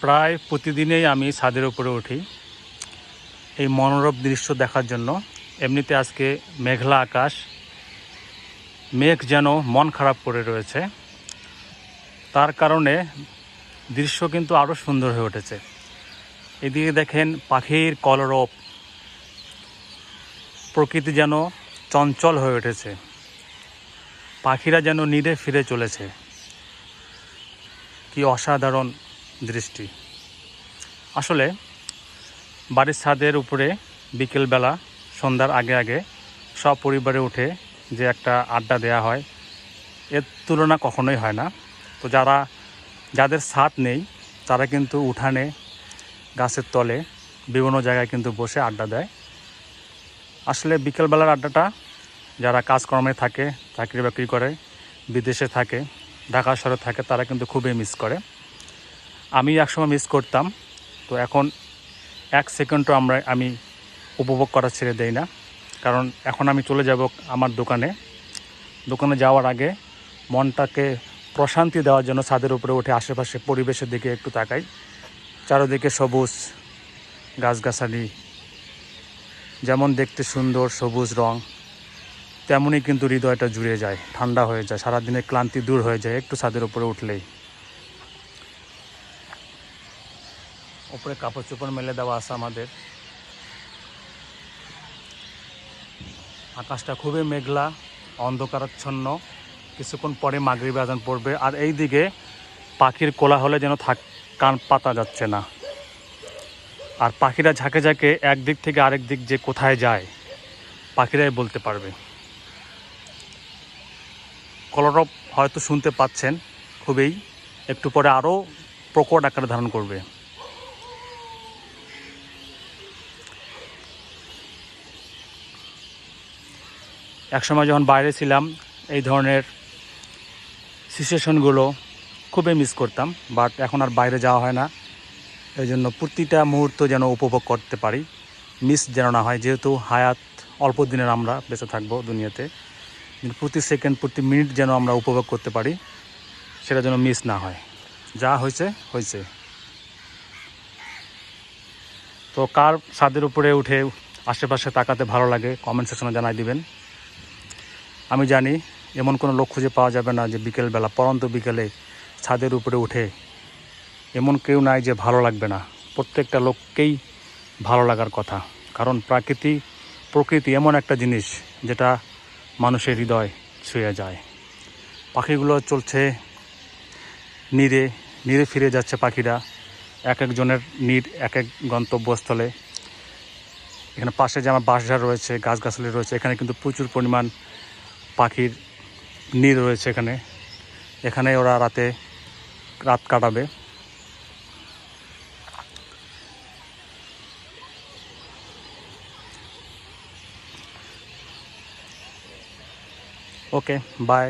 প্রায় প্রতিদিনেই আমি ছাদের উপরে উঠি। এই মনোরম দৃশ্য দেখার জন্য। এমনিতে আজকে মেঘলা আকাশ। মেঘ যেন মন খারাপ করে রয়েছে। তার কারণে দৃশ্য কিন্তু আরও সুন্দর হয়ে উঠেছে। এদিকে দেখেন পাখির কলরব। প্রকৃতি যেন চঞ্চল হয়ে উঠেছে। পাখিরা যেন নিরে ফিরে চলেছে। কি অসাধারণ দৃষ্টি। আসলে, বাড়ির ছাদের উপরে বিকেলবেলা, সন্ধ্যার আগে আগে সব পরিবারে উঠে যে একটা আড্ডা দেওয়া হয়, এর তুলনা কখনোই হয় না। তো যারা, যাদের ছাদ নেই, তারা কিন্তু উঠানে, গাছের তলে বিভিন্ন জায়গায় কিন্তু বসে আড্ডা দেয়। আসলে বিকেলবেলার আড্ডাটা যারা কাজকর্মে থাকে চাকরি বাকরি করে, বিদেশে থাকে, ঢাকা শহরে থাকে, তারা কিন্তু খুবই মিস করে। আমি একসময় মিস করতাম, তো এখন এক সেকেন্ডও আমরা, আমি উপভোগ করা ছেড়ে দেই না। কারণ এখন আমি চলে যাব আমার দোকানে। দোকানে যাওয়ার আগে মনটাকে প্রশান্তি দেওয়ার জন্য ছাদের উপরে উঠে আশেপাশে পরিবেশের দিকে একটু তাকাই। চারদিকে সবুজ গাছগাছালি, যেমন দেখতে সুন্দর সবুজ রং, তেমনই কিন্তু হৃদয়টা জুড়ে যায়, ঠান্ডা হয়ে যায়, সারাদিনের ক্লান্তি দূর হয়ে যায় একটু ছাদের উপরে উঠলেই। উপরে কাপড় চোপড় মেলে দেওয়া আছে আমাদের। আকাশটা খুবই মেঘলা, অন্ধকারাচ্ছন্ন। কিছুক্ষণ পরে মাগরিব আজান পড়বে। আর এই দিকে পাখির কোলাহলে যেন থাক, কান পাতা যাচ্ছে না। আর পাখিরা ঝাঁকে ঝাঁকে একদিক থেকে আরেক দিক যে কোথায় যায়, পাখিরাই বলতে পারবে। কলরব হয়তো শুনতে পাচ্ছেন, খুবই। একটু পরে আরও প্রকট আকারে ধারণ করবে। একসময় যখন বাইরে ছিলাম, এই ধরনের সিচুয়েশনগুলো খুবই মিস করতাম বাট এখন আর বাইরে যাওয়া হয় না। এই জন্য প্রতিটা মুহূর্ত যেন উপভোগ করতে পারি। মিস যেন না হয়, যেহেতু হায়াত অল্প দিনের আমরা বেঁচে থাকব দুনিয়াতে প্রতি সেকেন্ড প্রতি মিনিট যেন আমরা উপভোগ করতে পারি, সেটা যেন মিস না হয়। যা হয়েছে হয়েছে। তো কার ছাদের উপরে উঠে আশেপাশে তাকাতে ভালো লাগে কমেন্ট সেকশনে জানাই দিবেন। আমি জানি এমন কোনো লোক খুঁজে পাওয়া যাবে না যে বিকেলবেলা, পরন্ত বিকেলে ছাদের উপরে উঠে এমন কেউ নাই যে ভালো লাগবে না। প্রত্যেকটা লোককেই ভালো লাগার কথা। কারণ প্রাকৃতি, প্রকৃতি এমন একটা জিনিস যেটা মানুষের হৃদয় ছুঁয়ে যায়। পাখিগুলো চলছে নীরে নীরে ফিরে যাচ্ছে পাখিরা। এক একজনের নীর, এক এক গন্তব্যস্থলে। এখানে পাশে যে আমার বাঁশঝাড় রয়েছে, গাছগাছালি রয়েছে, এখানে কিন্তু প্রচুর পরিমাণ পাখির নীর রয়েছে এখানে। এখানে ওরা রাতে রাত কাটাবে। Okay bye.